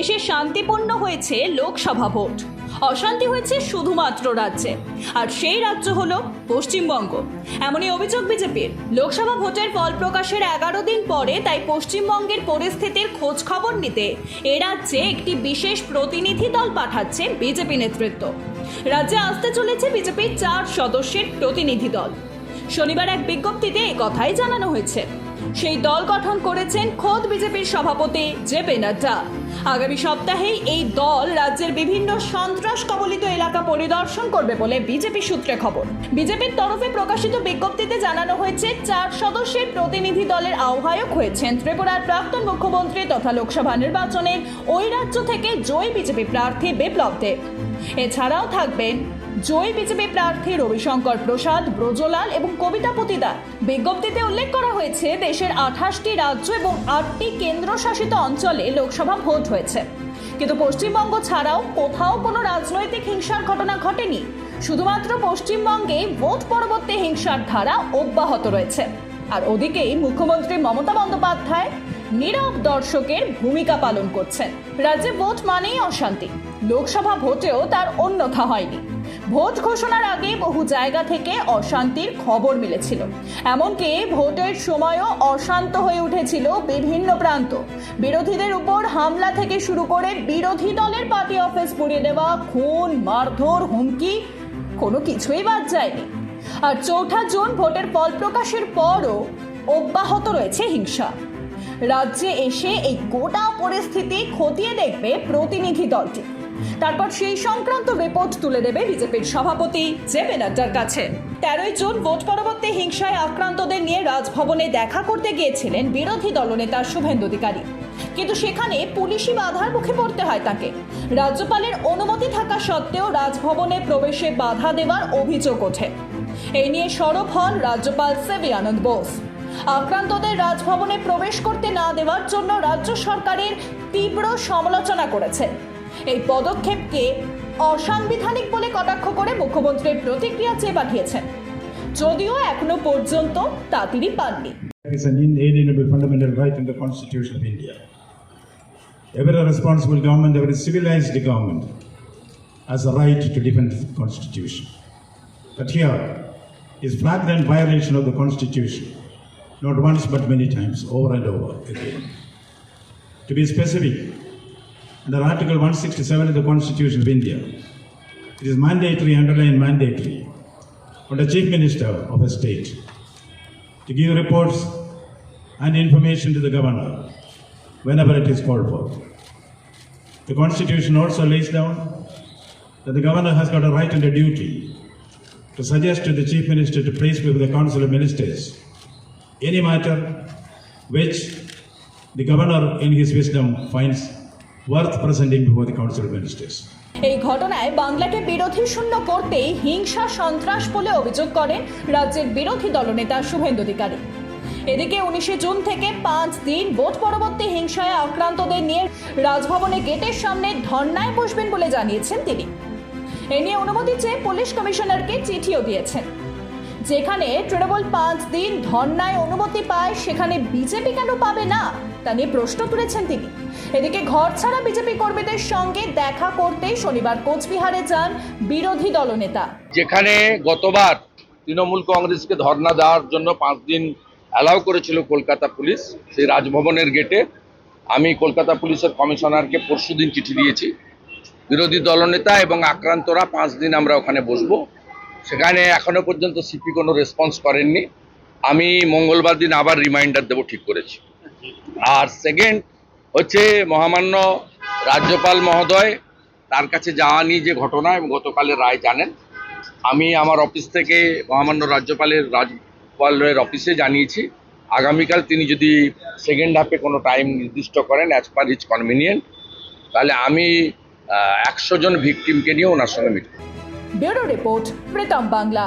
দেশে শান্তিপূর্ণ হয়েছে লোকসভা ভোট। অশান্তি হয়েছে শুধুমাত্র রাজ্যে। আর সেই রাজ্য হলো পশ্চিমবঙ্গ। এমনই অভিযোগ বিজেপির। লোকসভা ভোটের ফল প্রকাশের এগারো দিন পরে তাই পশ্চিমবঙ্গের পরিস্থিতির খোঁজ খবর নিতে এ রাজ্যে একটি বিশেষ প্রতিনিধি দল পাঠাচ্ছে বিজেপি নেতৃত্ব। রাজ্যে আসতে চলেছে বিজেপির চার সদস্যের প্রতিনিধি দল। শনিবার এক বিজ্ঞপ্তিতে কথাই জানানো হয়েছে। সেই দল গঠন করেছেন খোদ বিজেপির সভাপতি জেপি নাড্ডা। আগামী সপ্তাহেই এই দল রাজ্যের বিভিন্ন সন্ত্রাস কবলিত এলাকা পরিদর্শন করবে বলে বিজেপি সূত্রে খবর। বিজেপির তরফে প্রকাশিত বিজ্ঞপ্তিতে জানানো হয়েছে, চার সদস্যের প্রতিনিধি দলের আহ্বায়ক হয়েছেন ত্রিপুরার প্রাক্তন মুখ্যমন্ত্রী তথা লোকসভা নির্বাচনের ওই রাজ্য থেকে জয়ী বিজেপি প্রার্থী বিপ্লব দেব। এছাড়াও থাকবেন জয়ী বিজেপি প্রার্থী রবিশঙ্কর প্রসাদ, ব্রজলাল এবং কবিতা পতিদার বিজ্ঞপ্তিতে উল্লেখ করা হয়েছে, দেশের আঠাশটি রাজ্য এবং আটটি কেন্দ্রশাসিত অঞ্চলে লোকসভা ভোট হয়েছে। কিন্তু পশ্চিমবঙ্গ ছাড়াও কোথাও কোনো রাজনৈতিক হিংসার ঘটনা ঘটেনি। শুধুমাত্র পশ্চিমবঙ্গে ভোট পরবর্তী হিংসার ধারা অব্যাহত রয়েছে। আর ওদিকেই মুখ্যমন্ত্রী মমতা বন্দ্যোপাধ্যায় নীরব দর্শকের ভূমিকা পালন করছেন। রাজ্যে ভোট মানেই অশান্তি। লোকসভা ভোটেও তার অন্যথা হয়নি। ভোট ঘোষণার আগে বহু জায়গা থেকে অশান্তির খবর মিলেছিল। এমনকি ভোটের সময়ও অশান্ত হয়ে উঠেছিল বিভিন্ন প্রান্ত। বিরোধীদের উপর হামলা থেকে শুরু করে বিরোধী দলের পার্টি অফিস পুড়িয়ে দেওয়া, খুন, মারধর, হুমকি, কোনো কিছুই বাদ যায়নি। আর চৌঠা জুন ভোটের ফল প্রকাশের পরও অব্যাহত রয়েছে হিংসা। রাজ্যে এসে এই গোটা পরিস্থিতি খতিয়ে দেখবে প্রতিনিধি দলটি। তারপর সেই সংক্রান্ত রিপোর্ট তুলে দেবে বিজেপির সভাপতি জেপি নাড্ডার কাছে। তেরোই জুন ভোট পরবর্তী হিংসায় আক্রান্তদের নিয়ে রাজভবনে দেখা করতে গিয়েছিলেন বিরোধী দলনেতা শুভেন্দু অধিকারী। কিন্তু সেখানে পুলিশি বাধার মুখে পড়তে হয় তাকে। রাজ্যপালের অনুমতি থাকা সত্ত্বেও রাজভবনে প্রবেশে বাধা দেওয়ার অভিযোগ ওঠে। এই নিয়ে সরব হন রাজ্যপাল সেবি আনন্দ বোস। আক্রান্তদের রাজভবনে প্রবেশ করতে না দেওয়ার জন্য রাজ্য সরকারের তীব্র সমালোচনা করেছেন। এই পদক্ষেপকে অসাংবিধানিক বলে কটাক্ষ করে মুখ্যমন্ত্রীর প্রতিক্রিয়া চেয়ে পাঠিয়েছেন যদিও এখনও পর্যন্ত তা তিনি পাননি is an inalienable fundamental right in the Constitution of India. Every responsible government, every civilized government has a right to defend the Constitution. But here is flagrant violation of the Constitution, not once but many times, over and over again. To be specific, under Article 167 of the Constitution of India, it is mandatory, underlined mandatory, on the Chief Minister of a state to give reports and information to the governor whenever it is called for. The Constitution also lays down that the governor has got a right and a duty to suggest to the Chief Minister to place before the Council of Ministers any matter which the governor, in his wisdom, finds worth presenting before the Council of Ministers. এই ঘটনায় বাংলাকে বিরোধী শূন্য করতেই হিংসা, সন্ত্রাস বলে অভিযোগ করেন রাজ্যের বিরোধী দলনেতা শুভেন্দু অধিকারী। এদিকে উনিশে জুন থেকে পাঁচ দিন ভোট পরবর্তী হিংসায় আক্রান্তদের নিয়ে রাজভবনে গেটের সামনে ধর্নায় বসবেন বলে জানিয়েছেন তিনি। এ নিয়ে অনুমতি চেয়ে পুলিশ কমিশনারকে চিঠিও দিয়েছেন। যেখানে তৃণমূল পাঁচ দিন ধর্নায় অনুমতি পায়, সেখানে বিজেপি কেন পাবে না? তা নিয়ে প্রশ্ন তুলেছেন তিনি। এদিকে ঘর ছাড়া বিজেপি কর্মীদের সঙ্গে দেখা করতে শনিবার কোচবিহারে যান বিরোধী দলনেতা। যেখানে গতবার তৃণমূল কংগ্রেসকে ধর্ণা দেওয়ার জন্য পাঁচ দিন অ্যালাউ করেছিল কলকাতা পুলিশ, সেই রাজভবনের গেটে। আমি কলকাতা পুলিশের কমিশনারকে পরশু দিন চিঠি দিয়েছি। বিরোধী দলনেতা এবং আক্রান্তরা পাঁচ দিন আমরা ওখানে বসবো। সেখানে এখনও পর্যন্ত সিপি কোনো রেসপন্স করেননি। আমি মঙ্গলবার দিন আবার রিমাইন্ডার দেবো ঠিক করেছি। আর সেকেন্ড হচ্ছে মহামান্য রাজ্যপাল মহোদয় তার কাছে যাওয়া নিয়ে যে ঘটনা এবং গতকালের রায় জানেন। আমি আমার অফিস থেকে মহামান্য রাজ্যপালের রাজ্যপালের অফিসে জানিয়েছি। আগামীকাল তিনি যদি সেকেন্ড হাফে কোনো টাইম নির্দিষ্ট করেন অ্যাজ পার হিজ কনভিনিয়েন্ট তাহলে আমি একশো জন ভিকটিমকে নিয়ে ওনার সঙ্গে meet bureau report Pritam Bangla.